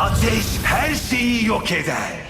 Ateş her şeyi yok eder.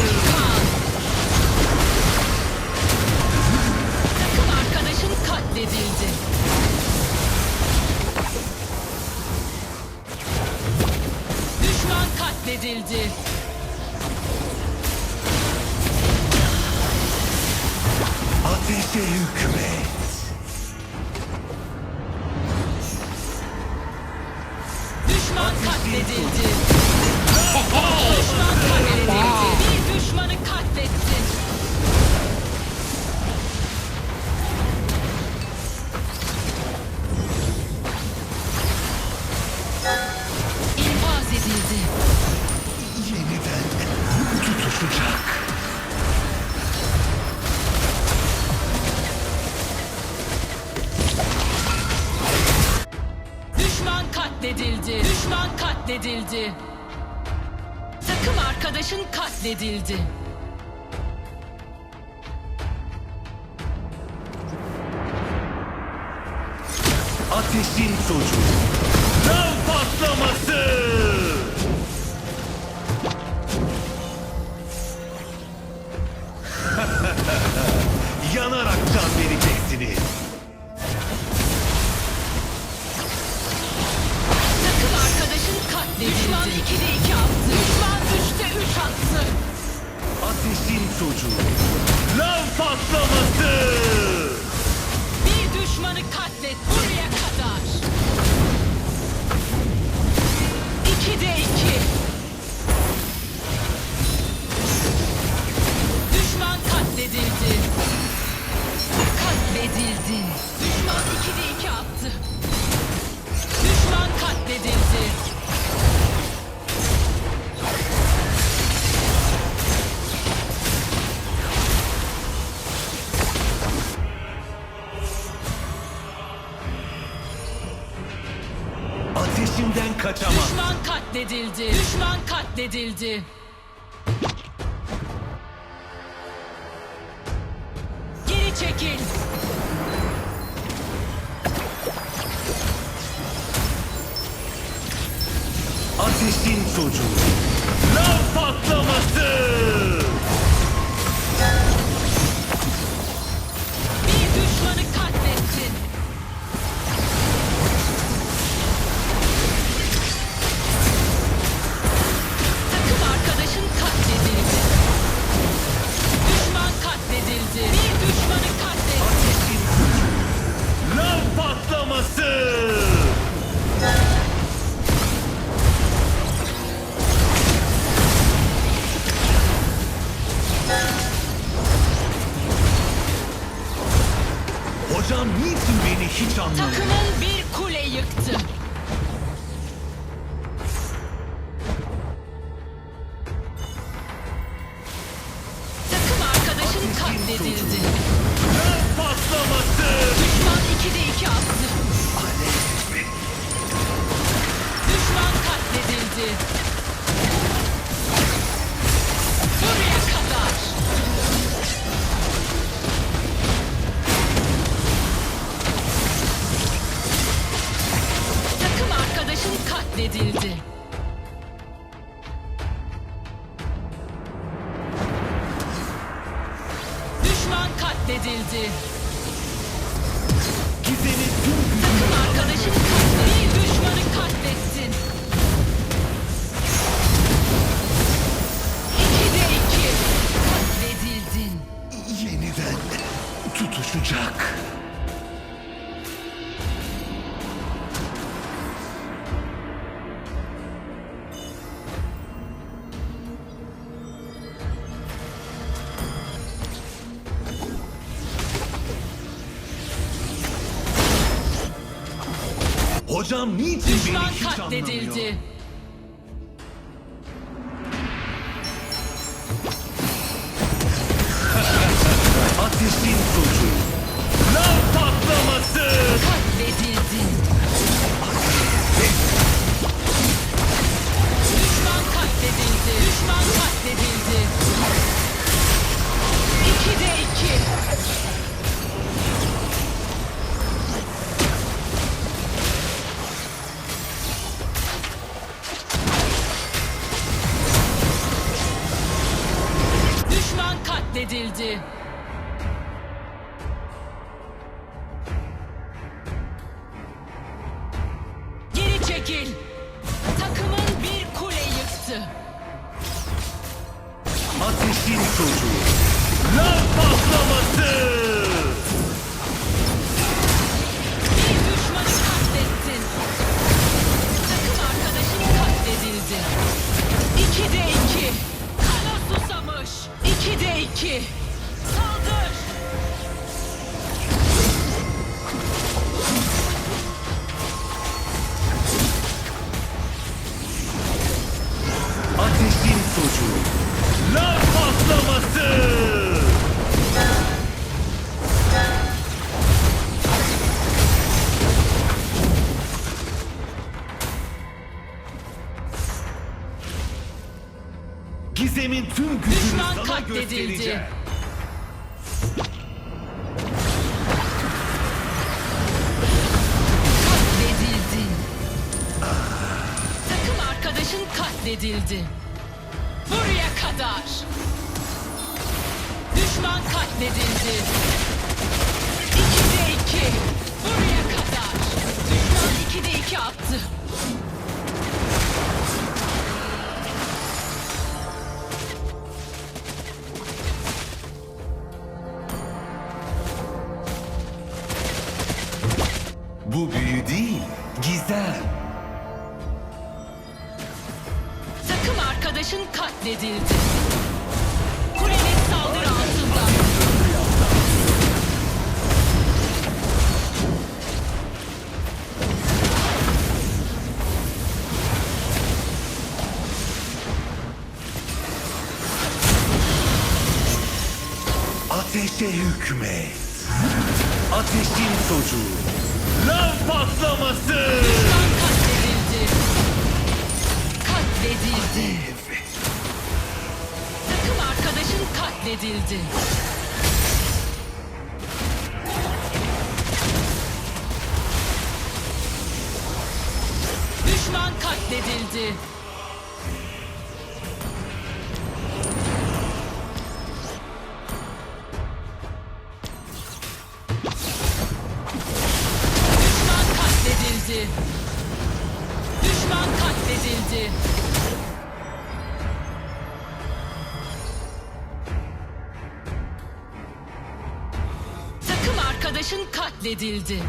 Katledildi. Düşman katledildi. Ateşe hükmet. Düşman katledildi. Katledildi. Takım arkadaşın katledildi. Ateşin çocuğu. Lav patlaması. Ateşimden kaçamaz. Düşman katledildi. Düşman katledildi. Geri çekil. Ateşin çocuğu. Lav katledildi. Hocam niçin Düşman beni hiç katledildi. anlamıyor? Katledildi. Göstereceğim. Katledildin. Takım arkadaşın katledildi. Buraya kadar. Düşman katledildi. İki de iki. Buraya kadar. Düşman iki de iki attı. Bu büyü değil, gizem. Takım arkadaşın katledildi. Kulenin saldırı altında. Ateşe hükmet. Ateşin çocuğu. Lav patlaması. Düşman katledildi. Katledildi. Takım arkadaşın katledildi. Düşman katledildi. Katledildi. Düşman katledildi. Takım arkadaşın katledildi.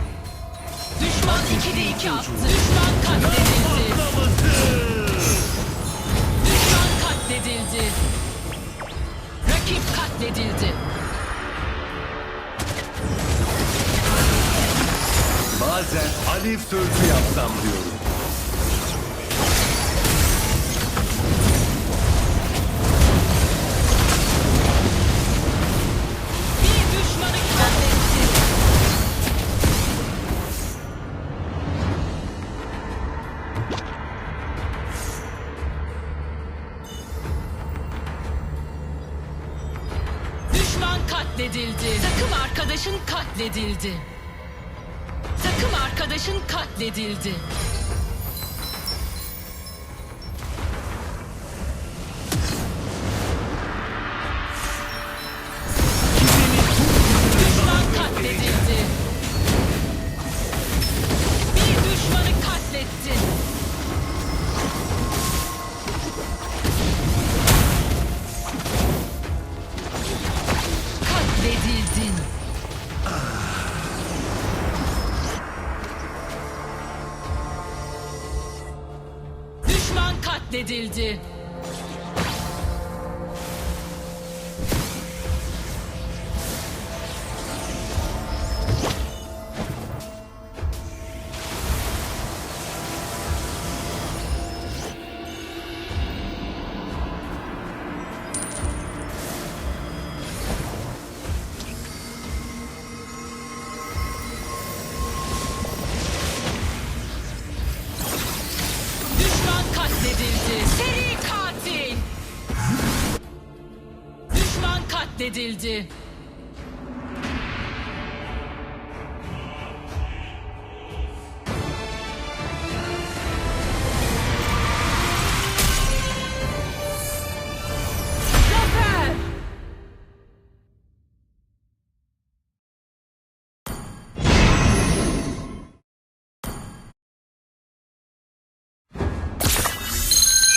Düşman 2'de 2 attı. Düşman katledildi. Düşman katledildi. Rakip katledildi. Bazen alev sözü yapsam diyorum. Bir düşmanı katletti. Düşman katledildi. Takım arkadaşın katledildi. Arkadaşın katledildi. Katledildi. Katledildi.